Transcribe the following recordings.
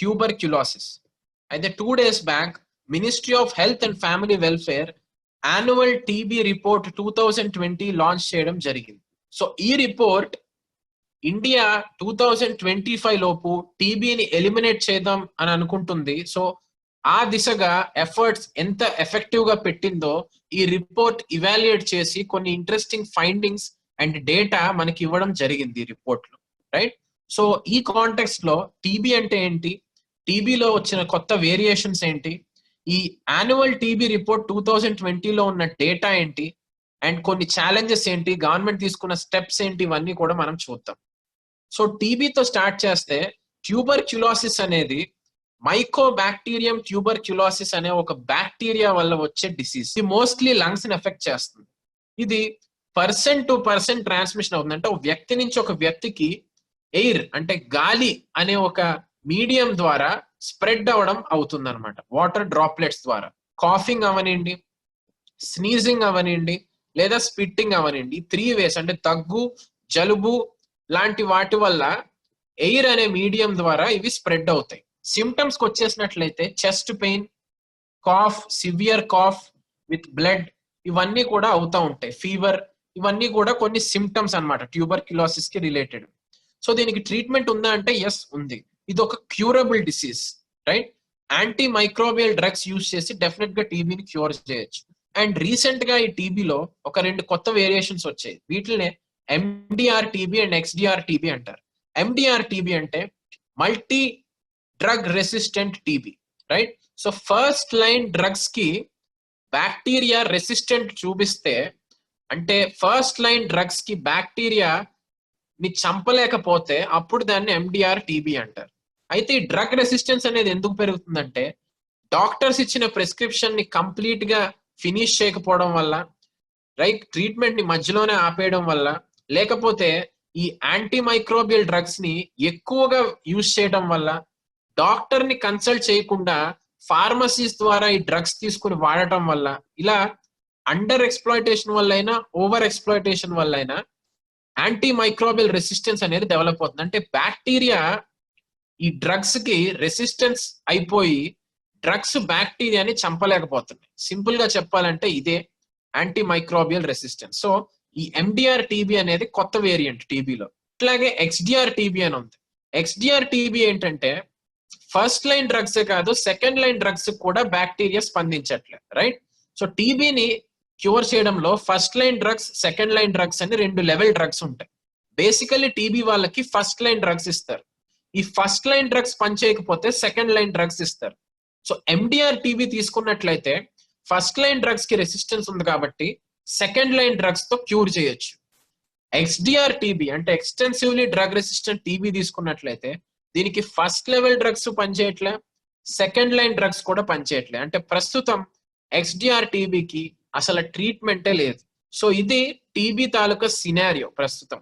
Tuberculosis అయితే two days back ministry of health and family welfare annual TB report two thousand twenty launch చేయడం జరిగింది. So ఈ report India two thousand twenty five లోపు టీబీని eliminate చేద్దాం అని అనుకుంటుంది. సో ఆ దిశగా ఎఫర్ట్స్ ఎంత ఎఫెక్టివ్గా పెట్టిందో ఈ రిపోర్ట్ ఇవాల్యుయేట్ చేసి కొన్ని ఇంట్రెస్టింగ్ ఫైండింగ్స్ అండ్ డేటా మనకి ఇవ్వడం జరిగింది ఈ రిపోర్ట్లో రైట్ సో ఈ కాంటెక్స్ట్లో టీబీ అంటే ఏంటి? టీబీలో వచ్చిన కొత్త వేరియేషన్స్ ఏంటి? ఈ annual TB report two thousand ట్వంటీలో ఉన్న డేటా ఏంటి? అండ్ కొన్ని ఛాలెంజెస్ ఏంటి? గవర్నమెంట్ తీసుకున్న స్టెప్స్ ఏంటి? ఇవన్నీ కూడా మనం చూద్దాం. సో టీబీతో స్టార్ట్ చేస్తే ట్యూబర్ క్యులాసిస్ అనేది మైకో బ్యాక్టీరియం ట్యూబర్ క్యులాసిస్ అనే ఒక బ్యాక్టీరియా వల్ల వచ్చే డిసీజ్ ఇది మోస్ట్లీ లంగ్స్ని ఎఫెక్ట్ చేస్తుంది. ఇది పర్సన్ టు పర్సన్ ట్రాన్స్మిషన్ అవుతుంది అంటే ఒక వ్యక్తి నుంచి ఒక వ్యక్తికి ఎయిర్ అంటే గాలి అనే ఒక మీడియం ద్వారా స్ప్రెడ్ అవ్వడం అవుతుంది అనమాట వాటర్ డ్రాప్లెట్స్ ద్వారా. కాఫింగ్ అవనండి స్నీజింగ్ అవనండి లేదా స్పిట్టింగ్ అవనండి త్రీ వేస్ అంటే దగ్గు జలుబు లాంటి వాటి వల్ల ఎయిర్ అనే మీడియం ద్వారా ఇవి స్ప్రెడ్ అవుతాయి. సిమ్టమ్స్కి వచ్చేసినట్లయితే chest pain cough severe cough with blood ఇవన్నీ కూడా అవుతా ఉంటాయి. ఫీవర్ ఇవన్నీ కూడా కొన్ని సిమ్టమ్స్ అన్నమాట. ట్యూబర్ కిలోసిస్కి రిలేటెడ్. సో దీనికి ట్రీట్మెంట్ ఉందా అంటే ఎస్ ఉంది. ఇది ఒక curable disease right anti microbial drugs use చేసి డెఫినెట్గా టీబీని క్యూర్ చేయొచ్చు. అండ్ రీసెంట్గా ఈ టీబీలో ఒక రెండు కొత్త వేరియేషన్స్ వచ్చాయి. వీటినే MDR TB and XDR TB అంటారు. ఎండిఆర్ టీబీ అంటే multi drug resistant TB right so first line డ్రగ్స్కి బ్యాక్టీరియా రెసిస్టెంట్ చూపిస్తే అంటే ఫస్ట్ లైన్ డ్రగ్స్కి బ్యాక్టీరియా ని చంపలేకపోతే అప్పుడు దాన్ని ఎండిఆర్ టీబీ అంటారు. అయితే ఈ డ్రగ్ రెసిస్టెన్స్ అనేది ఎందుకు పెరుగుతుందంటే డాక్టర్స్ ఇచ్చిన ప్రిస్క్రిప్షన్ని కంప్లీట్గా ఫినిష్ చేయకపోవడం వల్ల రైట్ ట్రీట్మెంట్ని మధ్యలోనే ఆపేయడం వల్ల లేకపోతే ఈ యాంటీ మైక్రోబియల్ డ్రగ్స్ని ఎక్కువగా యూజ్ చేయడం వల్ల డాక్టర్ని కన్సల్ట్ చేయకుండా ఫార్మసీస్ ద్వారా ఈ డ్రగ్స్ తీసుకుని వాడటం వల్ల ఇలా అండర్ ఎక్స్ప్లాయిటేషన్ వల్ల అయినా ఓవర్ ఎక్స్ప్లాయిటేషన్ వల్ల అయినా యాంటీ మైక్రోబియల్ రెసిస్టెన్స్ అనేది డెవలప్ అవుతుంది. అంటే బ్యాక్టీరియా ఈ డ్రగ్స్కి రెసిస్టెన్స్ అయిపోయి డ్రగ్స్ బ్యాక్టీరియాని చంపలేకపోతున్నాయి. సింపుల్గా చెప్పాలంటే ఇదే యాంటీ మైక్రోబియల్ రెసిస్టెన్స్ సో ఈ ఎండిఆర్ టీబీ అనేది కొత్త వేరియంట్ టీబీలో అట్లాగే ఎక్స్డిఆర్ టీబీ అని ఉంది. ఎక్స్డిఆర్ టీబీ ఏంటంటే ఫస్ట్ లైన్ డ్రగ్స్ కాదు సెకండ్ లైన్ డ్రగ్స్ కూడా బ్యాక్టీరియా స్పందించట్లేదు రైట్ సో టీబీని క్యూర్ చేయడంలో first line drugs second line drugs అని రెండు లెవెల్ డ్రగ్స్ ఉంటాయి. బేసికల్లీ టీబీ వాళ్ళకి ఫస్ట్ లైన్ డ్రగ్స్ ఇస్తారు. ఈ ఫస్ట్ లైన్ డ్రగ్స్ పనిచేయకపోతే సెకండ్ లైన్ డ్రగ్స్ ఇస్తారు. సో ఎండిఆర్ టీవీ తీసుకున్నట్లయితే ఫస్ట్ లైన్ డ్రగ్స్కి రెసిస్టెన్స్ ఉంది కాబట్టి సెకండ్ లైన్ డ్రగ్స్తో క్యూర్ చేయొచ్చు. ఎక్స్డిఆర్ టీబీ అంటే ఎక్స్టెన్సివ్లీ డ్రగ్ రెసిస్టెంట్ టీబీ తీసుకున్నట్లయితే దీనికి ఫస్ట్ లెవెల్ డ్రగ్స్ పనిచేయట్లే సెకండ్ లైన్ డ్రగ్స్ కూడా పనిచేయట్లే. అంటే ప్రస్తుతం ఎక్స్డిఆర్ టీబీకి అసలు ట్రీట్మెంటే లేదు. సో ఇది టీబీ తాలూకా సినారియో ప్రస్తుతం.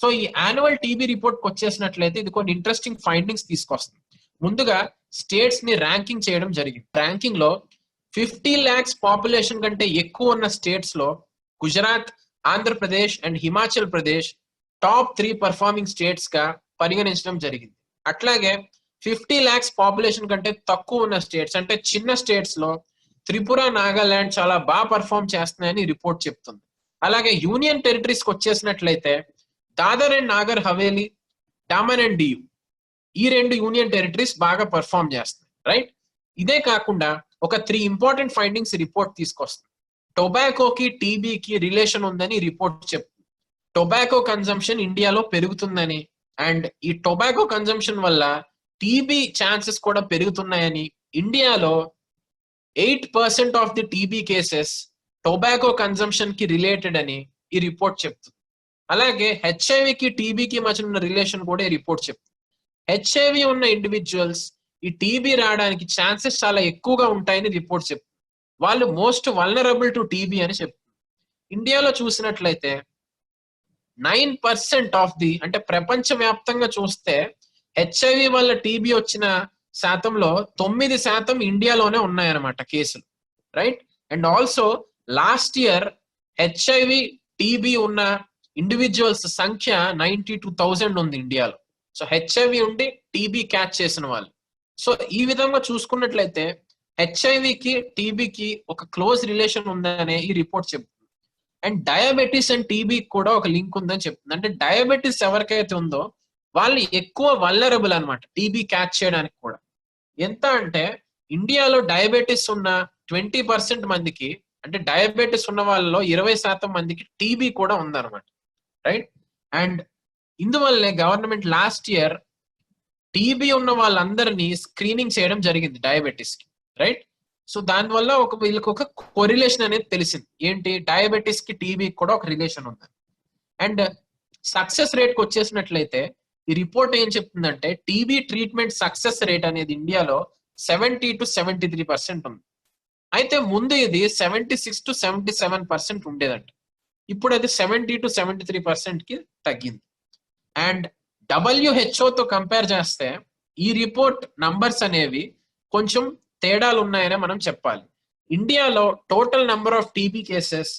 సో ఈ యాన్యువల్ టీబీ రిపోర్ట్ వచ్చేసినట్లయితే ఇది కొన్ని ఇంట్రెస్టింగ్ ఫైండింగ్స్ తీసుకొస్తుంది. ముందుగా స్టేట్స్ని ర్యాంకింగ్ చేయడం జరిగింది. ర్యాంకింగ్లో ఫిఫ్టీ ల్యాక్స్ పాపులేషన్ కంటే ఎక్కువ ఉన్న స్టేట్స్లో Gujarat Andhra Pradesh and Himachal Pradesh top three performing స్టేట్స్గా పరిగణించడం జరిగింది. అట్లాగే ఫిఫ్టీ ల్యాక్స్ పాపులేషన్ కంటే తక్కువ ఉన్న స్టేట్స్ అంటే చిన్న స్టేట్స్లో త్రిపుర నాగాలాండ్ చాలా బాగా పర్ఫామ్ చేస్తున్నాయని రిపోర్ట్ చెప్తుంది. అలాగే యూనియన్ టెరిటరీస్కి వచ్చేసినట్లయితే దాదర్ అండ్ నాగర్ హవేలీ డామన్ అండ్ డియు ఈ రెండు యూనియన్ టెరిటరీస్ బాగా పర్ఫామ్ చేస్తాయి రైట్ ఇదే కాకుండా ఒక త్రీ ఇంపార్టెంట్ ఫైండింగ్స్ రిపోర్ట్ తీసుకొస్తుంది. టొబాకోకి టీబీకి రిలేషన్ ఉందని రిపోర్ట్ చెప్తుంది. టొబాకో కన్జంప్షన్ ఇండియాలో పెరుగుతుందని అండ్ ఈ టొబాకో కన్జంప్షన్ వల్ల టీబీ ఛాన్సెస్ కూడా పెరుగుతున్నాయని ఇండియాలో eight percent of the TB cases tobacco కన్జంప్షన్కి related అని ఈ రిపోర్ట్ చెప్తుంది. అలాగే హెచ్ఐవికి టీబీకి మధ్య ఉన్న రిలేషన్ కూడా ఈ రిపోర్ట్ చెప్తుంది. హెచ్ఐవి ఉన్న ఇండివిజువల్స్ ఈ టీబీ రావడానికి ఛాన్సెస్ చాలా ఎక్కువగా ఉంటాయని రిపోర్ట్ చెప్తుంది. వాళ్ళు మోస్ట్ వల్నరబుల్ టు టీబీ అని చెప్తుంది. ఇండియాలో చూసినట్లయితే నైన్ పర్సెంట్ ఆఫ్ ది అంటే ప్రపంచ వ్యాప్తంగా చూస్తే హెచ్ఐవి వల్ల టీబీ వచ్చిన శాతంలో తొమ్మిది శాతం ఇండియాలోనే ఉన్నాయన్నమాట కేసులు. Right and also last year HIV TB ఉన్న ఇండివిజువల్స్ సంఖ్య నైన్టీ టూ థౌజండ్ ఉంది ఇండియాలో. సో హెచ్ఐవి ఉండి టీబీ క్యాచ్ చేసిన వాళ్ళు. సో ఈ విధంగా చూసుకున్నట్లయితే హెచ్ఐవికి టీబీకి ఒక క్లోజ్ రిలేషన్ ఉందనే ఈ రిపోర్ట్ చెప్తుంది. అండ్ డయాబెటీస్ అండ్ టీబీ కూడా ఒక లింక్ ఉందని చెప్తుంది. అంటే డయాబెటీస్ ఎవరికైతే ఉందో వాళ్ళు ఎక్కువ వల్లరబుల్ అనమాట టీబీ క్యాచ్ చేయడానికి కూడా. ఎంత అంటే ఇండియాలో డయాబెటీస్ ఉన్న ట్వంటీ పర్సెంట్ మందికి అంటే డయాబెటీస్ ఉన్న వాళ్ళలో ఇరవై శాతం మందికి టీబీ కూడా ఉందన్నమాట. రైట్ అండ్ ఇందువల్లే గవర్నమెంట్ లాస్ట్ ఇయర్ టీబీ ఉన్న వాళ్ళందరినీ స్క్రీనింగ్ చేయడం జరిగింది డయాబెటీస్కి. రైట్ సో దానివల్ల ఒక వీళ్ళకి ఒక కొరిలేషన్ అనేది తెలిసింది. ఏంటి? డయాబెటీస్కి టీబీ కూడా ఒక రిలేషన్ ఉంది. అండ్ సక్సెస్ రేట్కి వచ్చేసినట్లయితే ఈ రిపోర్ట్ ఏం చెప్తుందంటే టీబీ ట్రీట్మెంట్ సక్సెస్ రేట్ అనేది ఇండియాలో seventy to seventy three percent ఉంది. అయితే ముందు ఇది seventy six to seventy seven percent ఉండేదంట. ఇప్పుడు అది సెవెంటీ టు సెవెంటీ త్రీ పర్సెంట్కి తగ్గింది. అండ్ డబ్ల్యూహెచ్ఓతో కంపేర్ చేస్తే ఈ రిపోర్ట్ నంబర్స్ అనేవి కొంచెం తేడాలు ఉన్నాయని మనం చెప్పాలి. ఇండియాలో total number of TB cases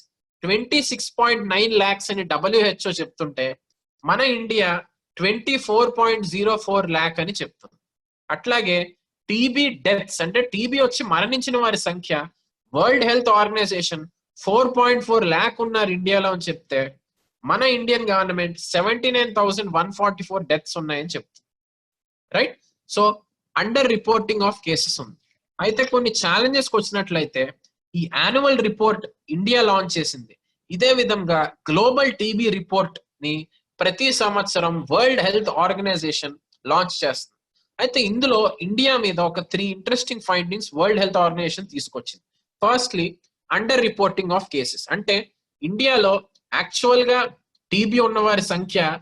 twenty six point nine lakhs అని డబ్ల్యూహెచ్ఓ చెప్తుంటే మన India twenty four point zero four lakh అని చెప్తుంది. అట్లాగే టీబీ డెత్స్ అంటే టీబీ వచ్చి మరణించిన వారి సంఖ్య World Health Organization four point four lakh ఉన్నారు ఇండియాలో అని చెప్తే మన Indian government seventy nine thousand one forty four deaths ఉన్నాయని చెప్తుంది. Right so under reporting of cases ఉంది. అయితే కొన్ని ఛాలెంజెస్ వచ్చినట్లయితే ఈ యాన్యువల్ రిపోర్ట్ ఇండియా లాంచ్ చేసింది. ఇదే విధంగా గ్లోబల్ టీబీ రిపోర్ట్ని ప్రతి సంవత్సరం వరల్డ్ హెల్త్ ఆర్గనైజేషన్ లాంచ్ చేస్తుంది. అయితే ఇందులో ఇండియా మీద ఒక three interesting findings World Health Organization తీసుకొచ్చింది. Firstly under reporting of cases అంటే ఇండియాలో యాక్చువల్గా టీబీ ఉన్న వారి సంఖ్య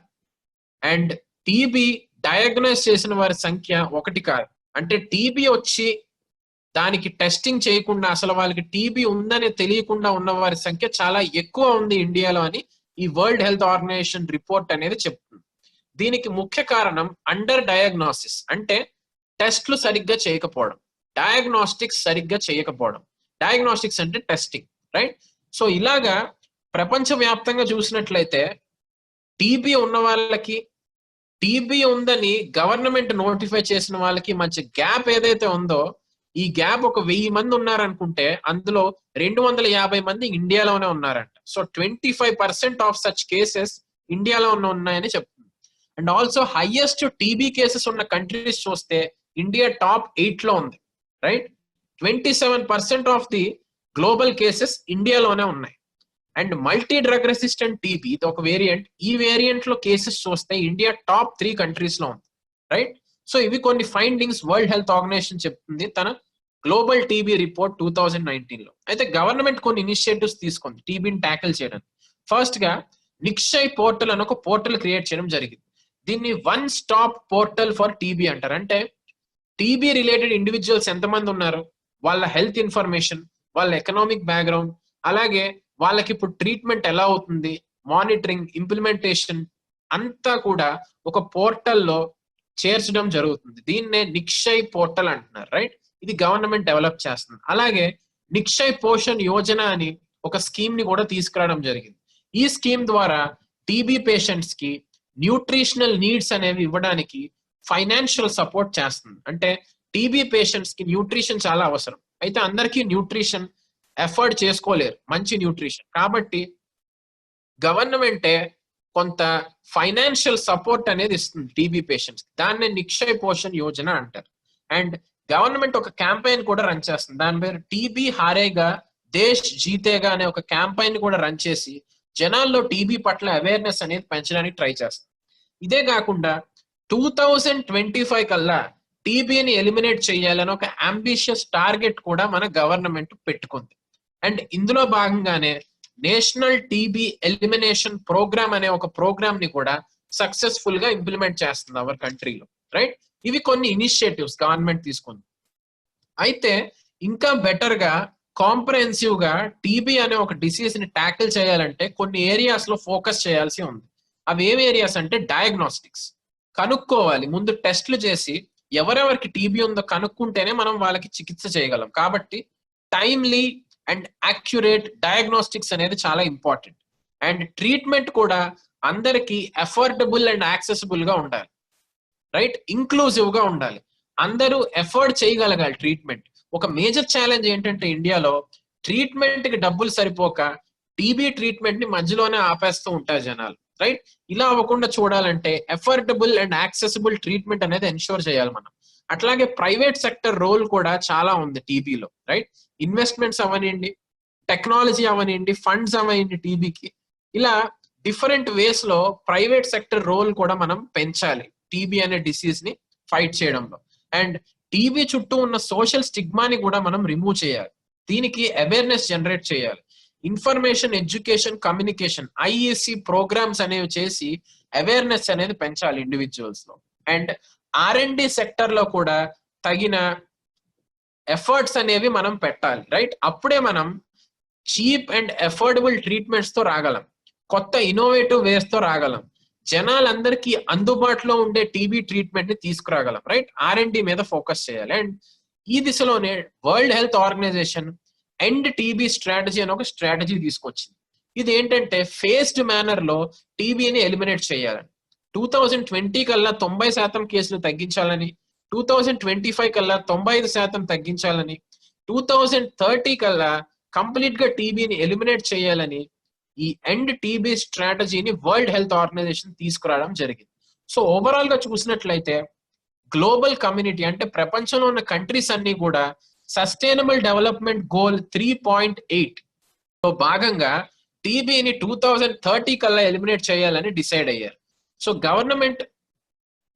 అండ్ టీబీ డయాగ్నోస్ చేసిన వారి సంఖ్య ఒకటి కాదు. అంటే టీబీ వచ్చి దానికి టెస్టింగ్ చేయకుండా అసలు వాళ్ళకి టీబీ ఉందని తెలియకుండా ఉన్న వారి సంఖ్య చాలా ఎక్కువ ఉంది ఇండియాలో అని ఈ వరల్డ్ హెల్త్ ఆర్గనైజేషన్ రిపోర్ట్ అనేది చెప్తుంది. దీనికి ముఖ్య కారణం అండర్ డయాగ్నోసిస్ అంటే టెస్ట్లు సరిగ్గా చేయకపోవడం. డయాగ్నోస్టిక్స్ సరిగ్గా చేయకపోవడం. డయాగ్నోస్టిక్స్ అంటే టెస్టింగ్ రైట్ సో ఇలాగా ప్రపంచవ్యాప్తంగా చూసినట్లయితే టీబీ ఉన్న వాళ్ళకి టీబీ ఉందని గవర్నమెంట్ నోటిఫై చేసిన వాళ్ళకి మంచి గ్యాప్ ఏదైతే ఉందో ఈ గ్యాప్ ఒక వెయ్యి మంది ఉన్నారనుకుంటే అందులో రెండు వందల యాభై మంది ఇండియాలోనే ఉన్నారంట. So twenty five percent of such cases ఇండియాలో ఉన్నాయని చెప్తుంది. And also highest TB cases ఉన్న కంట్రీస్ చూస్తే ఇండియా టాప్ ఎయిట్లో ఉంది right twenty seven percent of the global cases ఇండియాలోనే ఉన్నాయి. And multi drug resistant TB ఇది ఒక వేరియంట్ ఈ వేరియంట్లో కేసెస్ చూస్తే ఇండియా టాప్ త్రీ కంట్రీస్లో ఉంది. రైట్ సో ఇవి కొన్ని ఫైండింగ్స్ వరల్డ్ హెల్త్ ఆర్గనైజేషన్ చెప్తుంది. తన global TB report two thousand నైన్టీన్లో. అయితే గవర్నమెంట్ కొన్ని ఇనిషియేటివ్స్ తీసుకుంది టీబీని ట్యాకిల్ చేయడానికి. ఫస్ట్గా నిక్షయ్ పోర్టల్ అని ఒక పోర్టల్ క్రియేట్ చేయడం జరిగింది. దీన్ని one stop portal for TB అంటారు. అంటే టీబీ రిలేటెడ్ ఇండివిజువల్స్ ఎంతమంది ఉన్నారు? వాళ్ళ హెల్త్ ఇన్ఫర్మేషన్ వాళ్ళ ఎకనామిక్ బ్యాక్గ్రౌండ్ అలాగే వాళ్ళకి ఇప్పుడు ట్రీట్మెంట్ ఎలా అవుతుంది మానిటరింగ్ ఇంప్లిమెంటేషన్ అంతా కూడా ఒక పోర్టల్లో చేర్చడం జరుగుతుంది. దీన్నే నిక్షయ్ పోర్టల్ అంటున్నారు రైట్ ఇది గవర్నమెంట్ డెవలప్ చేస్తుంది. అలాగే నిక్షయ్ పోషన్ యోజన అని ఒక స్కీమ్ని కూడా తీసుకురావడం జరిగింది. ఈ స్కీమ్ ద్వారా టీబీ పేషెంట్స్కి న్యూట్రిషనల్ నీడ్స్ అనేవి ఇవ్వడానికి ఫైనాన్షియల్ సపోర్ట్ చేస్తుంది. అంటే టీబీ పేషెంట్స్కి న్యూట్రిషన్ చాలా అవసరం. అయితే అందరికీ న్యూట్రిషన్ ఎఫర్డ్ చేసుకోలేరు. మంచి న్యూట్రిషన్ కాబట్టి గవర్నమెంటే కొంత ఫైనాన్షియల్ సపోర్ట్ అనేది ఇస్తుంది టీబీ పేషెంట్స్ దాన్ని నిక్షయ్ పోషణ్ యోజన అంటారు. అండ్ గవర్నమెంట్ ఒక క్యాంపెయిన్ కూడా రన్ చేస్తుంది. దాని పేరు టీబీ హారేగా దేశ్ జీతేగా అనే ఒక క్యాంపెయిన్ కూడా రన్ చేసి జనాల్లో టీబీ పట్ల అవేర్నెస్ అనేది పెంచడానికి ట్రై చేస్తుంది. ఇదే కాకుండా టూ థౌజండ్ ట్వంటీ ఫైవ్ కల్లా టీబీని ఎలిమినేట్ చేయాలని ఒక అంబిషియస్ టార్గెట్ కూడా మన గవర్నమెంట్ పెట్టుకుంది. అండ్ ఇందులో భాగంగానే నేషనల్ టీబీ ఎలిమినేషన్ ప్రోగ్రామ్ అనే ఒక ప్రోగ్రామ్ని కూడా సక్సెస్ఫుల్గా ఇంప్లిమెంట్ చేస్తుంది అవర్ కంట్రీలో రైట్ ఇవి కొన్ని ఇనిషియేటివ్స్ గవర్నమెంట్ తీసుకుంది. అయితే ఇంకా బెటర్గా కాంప్రహెన్సివ్గా టీబీ అనే ఒక డిసీజ్ని ట్యాకిల్ చేయాలంటే కొన్ని ఏరియాస్లో ఫోకస్ చేయాల్సి ఉంది. అవి ఏం ఏరియాస్ అంటే డయాగ్నోస్టిక్స్ కనుక్కోవాలి ముందు టెస్ట్లు చేసి ఎవరెవరికి టీబీ ఉందో కనుక్కుంటేనే మనం వాళ్ళకి చికిత్స చేయగలం. కాబట్టి టైమ్లీ అండ్ యాక్యురేట్ డయాగ్నోస్టిక్స్ అనేది చాలా ఇంపార్టెంట్ అండ్ ట్రీట్మెంట్ కూడా అందరికి అఫోర్డబుల్ అండ్ యాక్సెసిబుల్గా ఉండాలి. రైట్ ఇంక్లూజివ్గా ఉండాలి. అందరూ ఎఫోర్డ్ చేయగలగాలి ట్రీట్మెంట్ ఒక మేజర్ ఛాలెంజ్ ఏంటంటే ఇండియాలో ట్రీట్మెంట్కి డబ్బులు సరిపోక టీబీ ట్రీట్మెంట్ని మధ్యలోనే ఆపేస్తూ ఉంటారు జనాలు. రైట్ ఇలా అవ్వకుండా చూడాలంటే ఎఫర్డబుల్ అండ్ యాక్సెసిబుల్ ట్రీట్మెంట్ అనేది ఎన్షూర్ చేయాలి మనం. అట్లాగే ప్రైవేట్ సెక్టర్ రోల్ కూడా చాలా ఉంది టీబీలో రైట్ ఇన్వెస్ట్మెంట్స్ అవనివ్వండి టెక్నాలజీ అవనివ్వండి ఫండ్స్ అవనివ్వండి టీబీకి ఇలా డిఫరెంట్ వేస్లో ప్రైవేట్ సెక్టర్ రోల్ కూడా మనం పెంచాలి టీబీ అనే డిసీజ్ని ఫైట్ చేయడంలో. అండ్ టీబీ చుట్టూ ఉన్న సోషల్ స్టిగ్మాని కూడా మనం రిమూవ్ చేయాలి. దీనికి అవేర్నెస్ జనరేట్ చేయాలి. Information education communication IEC programmes అనేవి చేసి అవేర్నెస్ అనేది పెంచాలి ఇండివిజువల్స్లో. అండ్ ఆర్ అండ్ డి సెక్టర్లో కూడా తగిన ఎఫర్ట్స్ అనేవి మనం పెట్టాలి రైట్? అప్పుడే మనం చీప్ అండ్ అఫోర్డబుల్ ట్రీట్మెంట్స్తో రాగలం కొత్త ఇన్నోవేటివ్ వేస్తో రాగలం జనాలందరికీ అందుబాటులో ఉండే టీబీ ట్రీట్మెంట్ని తీసుకురాగలం రైట్? ఆర్ అండ్ డి మీద ఫోకస్ చేయాలి. అండ్ ఈ దిశలోనే World Health Organization end TB strategy అని ఒక స్ట్రాటజీ తీసుకొచ్చింది. ఇది ఏంటంటే ఫేస్డ్ మేనర్లో టీబీని ఎలిమినేట్ చేయాలని. టూ థౌజండ్ ట్వంటీ కల్లా తొంభై శాతం కేసులు తగ్గించాలని టూ థౌజండ్ ట్వంటీ ఫైవ్ కల్లా తొంభై ఐదు శాతం తగ్గించాలని టూ థౌజండ్ థర్టీ కల్లా కంప్లీట్గా టీబీని ఎలిమినేట్ చేయాలని ఈ ఎండ్ టీబీ స్ట్రాటజీని వరల్డ్ హెల్త్ ఆర్గనైజేషన్ తీసుకురావడం జరిగింది. సో ఓవరాల్గా చూసినట్లయితే గ్లోబల్ కమ్యూనిటీ అంటే ప్రపంచంలో ఉన్న కంట్రీస్ అన్ని కూడా sustainable development goal three point ఎయిట్లో భాగంగా టీబీని టూ థౌజండ్ థర్టీ కల్లా ఎలిమినేట్ చేయాలని డిసైడ్ అయ్యారు. సో గవర్నమెంట్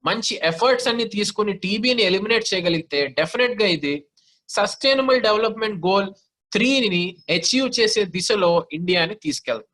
మంచి ఎఫర్ట్స్ అన్ని తీసుకుని టీబీని ఎలిమినేట్ చేయగలిగితే డెఫినెట్గా ఇది సస్టైనబుల్ డెవలప్మెంట్ గోల్ త్రీని అచీవ్ చేసే దిశలో ఇండియాని తీసుకెళ్తుంది.